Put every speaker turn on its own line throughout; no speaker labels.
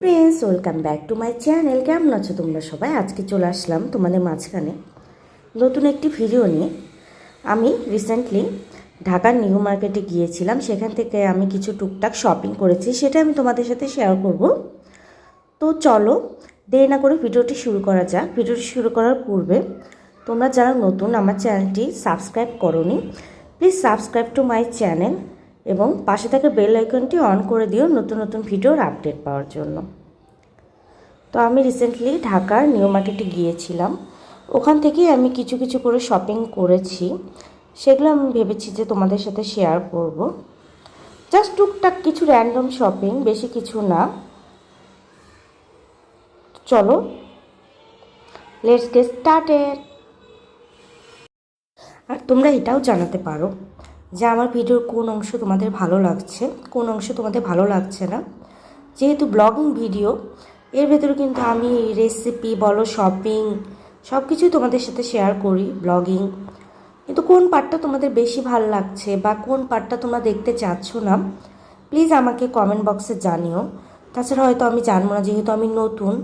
Friends welcome back to my channel কেমন আছো তোমরা সবাই? আজকে চলে আসলাম তোমাদের মাঝখানে নতুন একটি ভিডিও নিয়ে। আমি রিসেন্টলি ঢাকার নিউ মার্কেটে গিয়েছিলাম, সেখান থেকে আমি কিছু টুকটাক শপিং করেছি, সেটা আমি তোমাদের সাথে শেয়ার করব। তো চলো, দেরি না করে ভিডিওটি শুরু করা যাক। ভিডিওটি শুরু করার পূর্বে তোমরা যারা নতুন আমার চ্যানেলটি সাবস্ক্রাইব করোনি please subscribe to my channel এবং পাশে থাকা বেল আইকনটি অন করে দিও নতুন নতুন ভিডিওর আপডেট পাওয়ার জন্য। তো আমি রিসেন্টলি ঢাকার নিউ মার্কেটে গিয়েছিলাম। ওখান থেকেই আমি কিছু কিছু করে শপিং করেছি। সেগুলো আমি ভেবেছি যে তোমাদের সাথে শেয়ার করব। জাস্ট টুকটাক কিছু র্যান্ডম শপিং বেশি কিছু না। চলো লেটস গেট স্টার্টেড আর তোমরা এটাও জানাতে পারো। যে আমার ভিডিওর কোন অংশ তোমাদের ভালো লাগছে, কোন অংশ তোমাদের ভালো লাগছে না। যেহেতু ব্লগিং ভিডিও, এর ভেতরে কিন্তু আমি রেসিপি বলো শপিং সব কিছুই তোমাদের সাথে শেয়ার করি ব্লগিং। কিন্তু কোন পার্টটা তোমাদের বেশি ভালো লাগছে বা কোন পার্টটা তোমরা দেখতে চাচ্ছ না প্লিজ আমাকে কমেন্ট বক্সে জানিও। তাছাড়া হয়তো আমি জানব না, যেহেতু আমি নতুন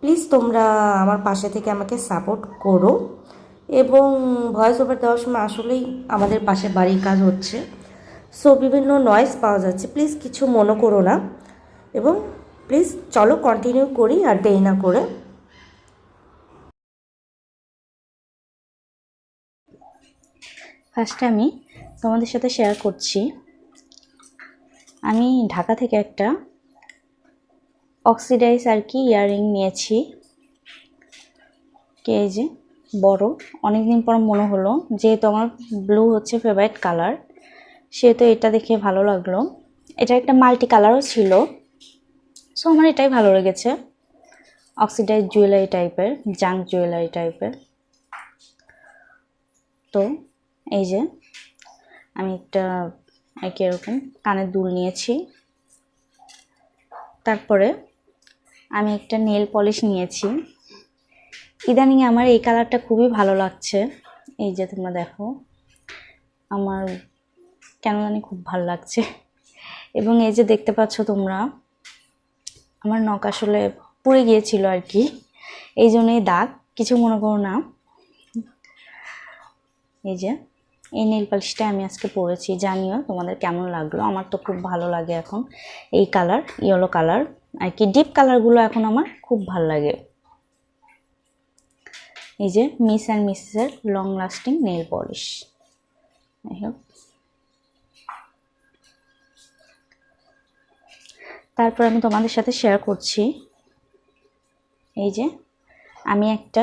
প্লিজ তোমরা আমার পাশে থেকে আমাকে সাপোর্ট করো। এবং ভয়েস ওভার দেওয়ার সময় আসলেই আমাদের পাশে বাড়ির কাজ হচ্ছে। সো বিভিন্ন নয়েস পাওয়া যাচ্ছে। প্লিজ কিছু মনে করো না। এবং প্লিজ চলো কন্টিনিউ করি আর দেরি না করে।
ফার্স্টে আমি তোমাদের সাথে শেয়ার করছি। আমি ঢাকা থেকে একটা অক্সিডাইজ আর কি ইয়াররিং নিয়েছি। কে যে? বড়। অনেকদিন পর মনে হলো, যেহেতু আমার ব্লু হচ্ছে ফেভারিট কালার সেহেতু এটা দেখে ভালো লাগল। এটা একটা মাল্টি কালারও ছিল সো আমার এটাই ভালো লেগেছে। অক্সিডাইজ জুয়েলারি টাইপের জাঙ্ক জুয়েলারি টাইপের তো, এই যে, আমি একটা কি এরকম কানের দুল নিয়েছি। তারপরে আমি একটা নেল পলিশ নিয়েছি। ইদানিং আমার এই কালারটা খুবই ভালো লাগছে। এই যে তোমরা দেখো, আমার কেন জানি খুব ভালো লাগছে। এবং এই যে দেখতে পাচ্ছ তোমরা, আমার নখ আসলে পুড়ে গিয়েছিল আর কি। এই জন্যই দাগ, কিছু মনে করো না। এই যে, এই নেল পালিশটা আমি আজকে পরেছি, জানিও তোমাদের কেমন লাগল। আমার তো খুব ভালো লাগে এখন এই কালার ইয়েলো কালার। আর কি ডিপ কালারগুলো এখন আমার খুব ভালো লাগে। এই যে মিস অ্যান্ড মিসেসের লং লাস্টিং নেল পলিশ। তারপর আমি তোমাদের সাথে শেয়ার করছি। এই যে আমি একটা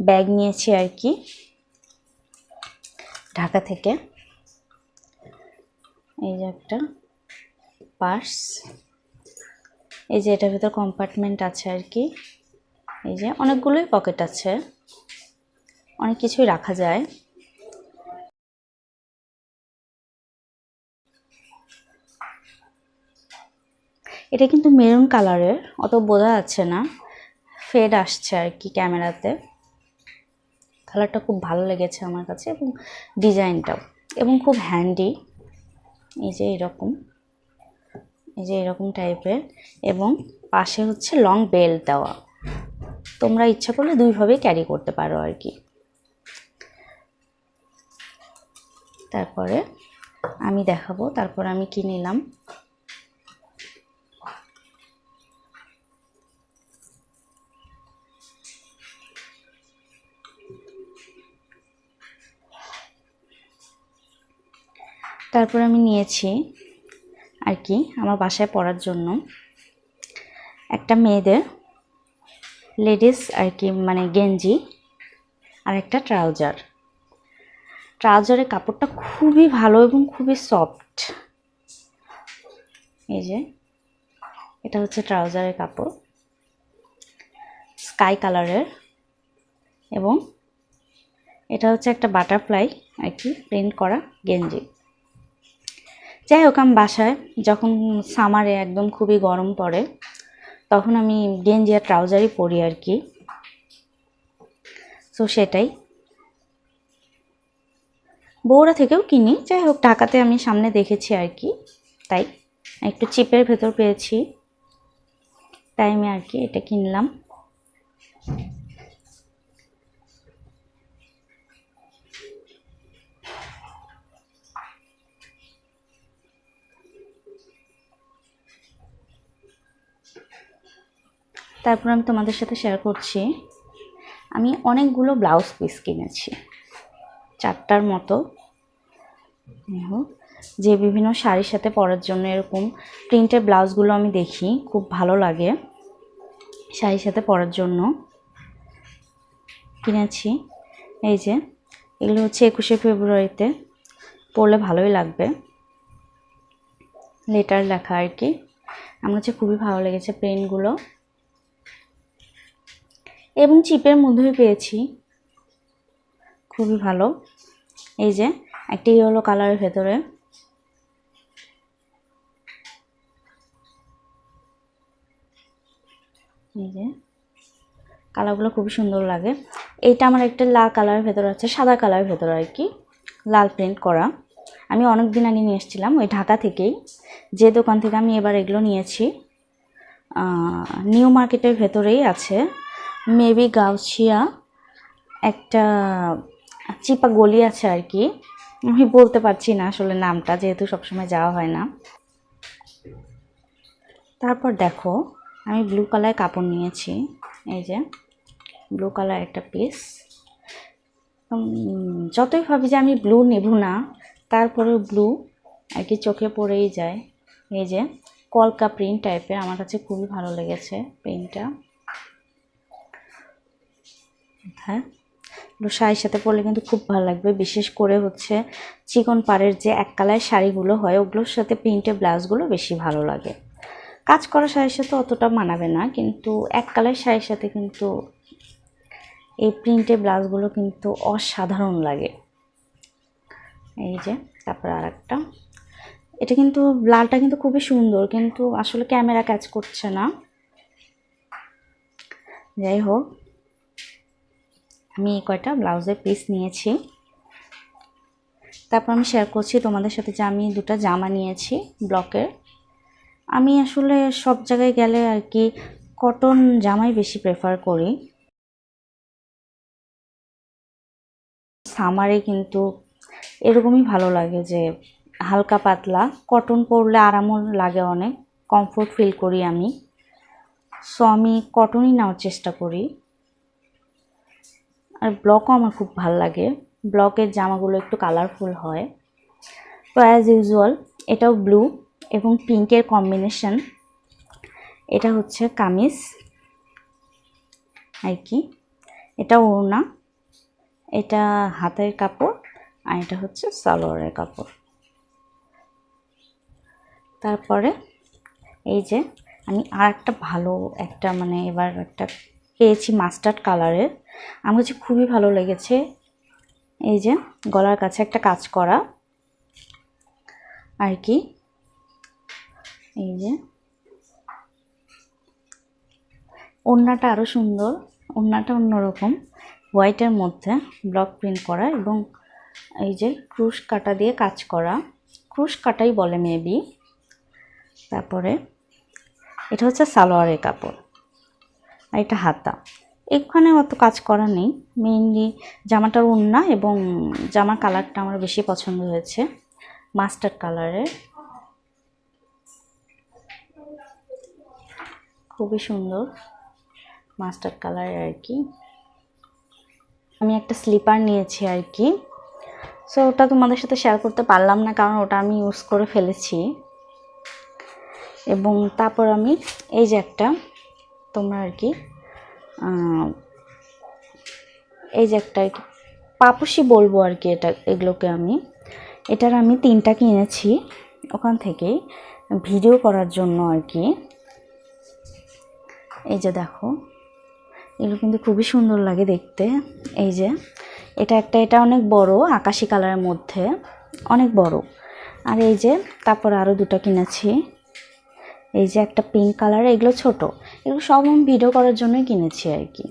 ব্যাগ নিয়েছি আর কি, ঢাকা থেকে। এই যে একটা পার্স এই যে এটার ভিতর কম্পার্টমেন্ট আছে আর কি। এই যে অনেকগুলোই পকেট আছে। অনেক কিছুই রাখা যায়। এটা কিন্তু মেরুন কালারের, অত বোঝা যাচ্ছে না। ফেড আসছে আর কি ক্যামেরাতে। কালারটা খুব ভালো লেগেছে আমার কাছে এবং ডিজাইনটাও। এবং খুব হ্যান্ডি। এই যে এরকম। এই যে এরকম টাইপের। এবং পাশে হচ্ছে লং বেল্ট দেওয়া। তোমরা ইচ্ছা করলে দুইভাবেই ক্যারি করতে পারো আর কি। তারপরে আমি দেখাবো, তারপর আমি কি নিলাম? তারপর আমি নিয়েছি আর কি, আমার বাসায় পড়ার জন্য। একটা মেয়েদের লেডিস আর কি মানে গেঞ্জি আর একটা ট্রাউজার। ট্রাউজারের কাপড়টা খুবই ভালো এবং খুবই সফট। এই যে, এটা হচ্ছে ট্রাউজারের কাপড়। স্কাই কালারের এবং এটা হচ্ছে একটা বাটারফ্লাই আর কি, প্রিন্ট করা গেঞ্জি। যাই হোক, আমি বাসায় যখন সামারে একদম খুবই গরম পড়ে তখন আমি গেঞ্জি আর ট্রাউজারই পরি আর কি। সো সেটাই। বৌরা থেকেও কিনি, যাই হোক, টাকাতে আমি সামনে দেখেছি আর কি, তাই। একটু চিপের ভেতর পেয়েছি, তাই আমি আর কি এটা কিনলাম। তারপর আমি তোমাদের সাথে শেয়ার করছি। আমি অনেকগুলো ব্লাউজ পিস কিনেছি। চারটার মতো। যে বিভিন্ন শাড়ির সাথে পরার জন্য এরকম প্রিন্টের ব্লাউজগুলো আমি দেখি, খুব ভালো লাগে শাড়ির সাথে পরার জন্য। কিনেছি। এই যে, এগুলো হচ্ছে একুশে ফেব্রুয়ারিতে, পরলে ভালোই লাগবে। লেটার লেখা আর কি। আমার হচ্ছে খুবই ভালো লেগেছে প্রিন্টগুলো এবং চিপের মধ্যেই পেয়েছি। খুবই ভালো। এই যে, একটি ইয়েলো কালারের ভেতরে। এই যে, কালারগুলো খুবই সুন্দর লাগে। এইটা আমার একটা লাল কালারের ভেতরে আছে, সাদা কালারের ভেতরে আর কি। লাল প্রিন্ট করা। আমি অনেক দিন আগে নিয়ে এসেছিলাম, ওই ঢাকা থেকেই। যে দোকান থেকে আমি এবার এগুলো নিয়েছি নিউ মার্কেটের ভেতরেই আছে। মেবি গাউছিয়া একটা চিপা গলি আছে আর কি। আমি বলতে পারছি না আসলে নামটা, যেহেতু সবসময় যাওয়া হয় না। তারপর দেখো, আমি ব্লু কালার কাপড় নিয়েছি। এই যে ব্লু কালার একটা পিস যতই ভাবি যে আমি ব্লু নেব না তারপরেও ব্লু আর কি চোখে পড়েই যায়। এই যে, কলকা প্রিন্ট টাইপের আমার কাছে খুবই ভালো লেগেছে প্রিন্টটা হ্যাঁ? শাড়ির সাথে পরলে কিন্তু খুব ভালো লাগবে। বিশেষ করে হচ্ছে চিকন পাড়ের যে এক কালার শাড়িগুলো হয়, ওগুলোর সাথে প্রিন্টের ব্লাউজগুলো বেশি ভালো লাগে। কাজ করা শাড়ির সাথে অতটা মানাবে না, কিন্তু এক কালার শাড়ির সাথে কিন্তু এই প্রিন্টের ব্লাউজগুলো কিন্তু অসাধারণ লাগে। এই যে, তারপর আর একটা এটা কিন্তু, লালটা কিন্তু খুবই সুন্দর, কিন্তু আসলে ক্যামেরা ক্যাচ করছে না। যাই হোক। আমি কয়টা ব্লাউজের পিস নিয়েছি। তারপর আমি শেয়ার করছি তোমাদের সাথে যে আমি দুটো জামা নিয়েছি ব্লকের। আমি আসলে সব জায়গায় গেলে আর কি কটন জামাই বেশি প্রেফার করি। সামারে কিন্তু এরকমই ভালো লাগে যে হালকা পাতলা। কটন পরলে আরামও লাগে অনেক কমফোর্ট ফিল করি আমি। সো আমি কটনই নেওয়ার চেষ্টা করি। আর ব্লকও আমার খুব ভালো লাগে। ব্লকের জামাগুলো একটু কালারফুল হয়। তো অ্যাজ ইউজুয়াল এটাও ব্লু এবং পিঙ্কের কম্বিনেশন এটা হচ্ছে কামিজ। আর কি? এটা ওড়না। এটা হাতের কাপড় আর এটা হচ্ছে সালোয়ারের কাপড়। তারপরে এই যে আমি আর একটা ভালো একটা মানে এবার একটা পেয়েছি মাস্টার্ড কালারের। আমার কাছে খুবই ভালো লেগেছে। এই যে, গলার কাছে একটা কাজ করা। আর কি? এই যে। ওড়নাটা আরও সুন্দর। ওড়নাটা অন্যরকম। হোয়াইটের মধ্যে ব্লক প্রিন্ট করা এবং এই যে ক্রুশ কাটা দিয়ে কাজ করা। ক্রুশ কাটাই বলে মেবি। তারপরে, এটা হচ্ছে সালোয়ারের কাপড়। আর এটা হাতা। এখানে অত কাজ করা নেই। মেইনলি জামাটার ওড়না এবং জামার কালারটা আমার বেশি পছন্দ হয়েছে মাস্টার্ড কালারের। খুবই সুন্দর মাস্টার্ড কালারের আর কি। আমি একটা স্লিপার নিয়েছি আর কি। সো ওটা তোমাদের সাথে শেয়ার করতে পারলাম না, কারণ ওটা আমি ইউজ করে ফেলেছি। এবং তারপর আমি, এই যে একটা তোমরা আর কি এই যে একটা পাপোশি বলব আর কি এটা, এগুলোকে আমি। এটার আমি তিনটা কিনেছি ওখান থেকেই, ভিডিও করার জন্য আর কি। এই যে দেখো, এগুলো কিন্তু খুবই সুন্দর লাগে দেখতে। এই যে, এটা একটা, এটা অনেক বড়, আকাশি কালারের মধ্যে অনেক বড়। আর এই যে, তারপর আরও দুটো কিনেছি। এই যে একটা পিঙ্ক কালার এগুলো ছোট। এগুলো সব আমি ভিডিও করার জন্যই কিনেছি আর কি।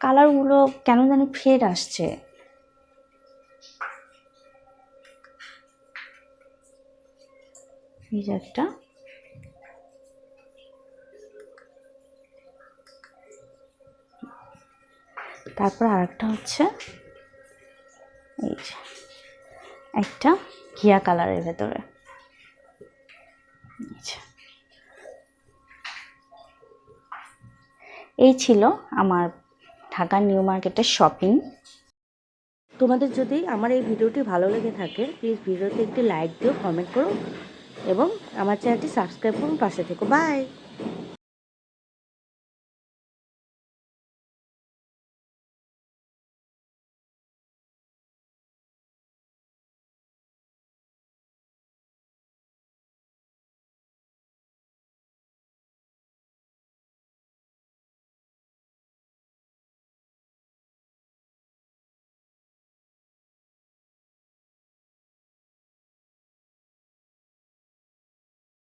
কালারগুলো কেন জানি ফের আসছে। এই যে একটা। তারপর আরেকটা হচ্ছে, এই যে একটা ঘিয়া কালারের ভেতরে। এই ছিল আমার ঢাকা নিউ মার্কেটের শপিং।
তোমাদের যদি আমার এই ভিডিওটি ভালো লেগে থাকে প্লিজ ভিডিওতে একটি লাইক দিও কমেন্ট করো এবং আমার চ্যানেলটি সাবস্ক্রাইব করুন পাশে থেকো। বাই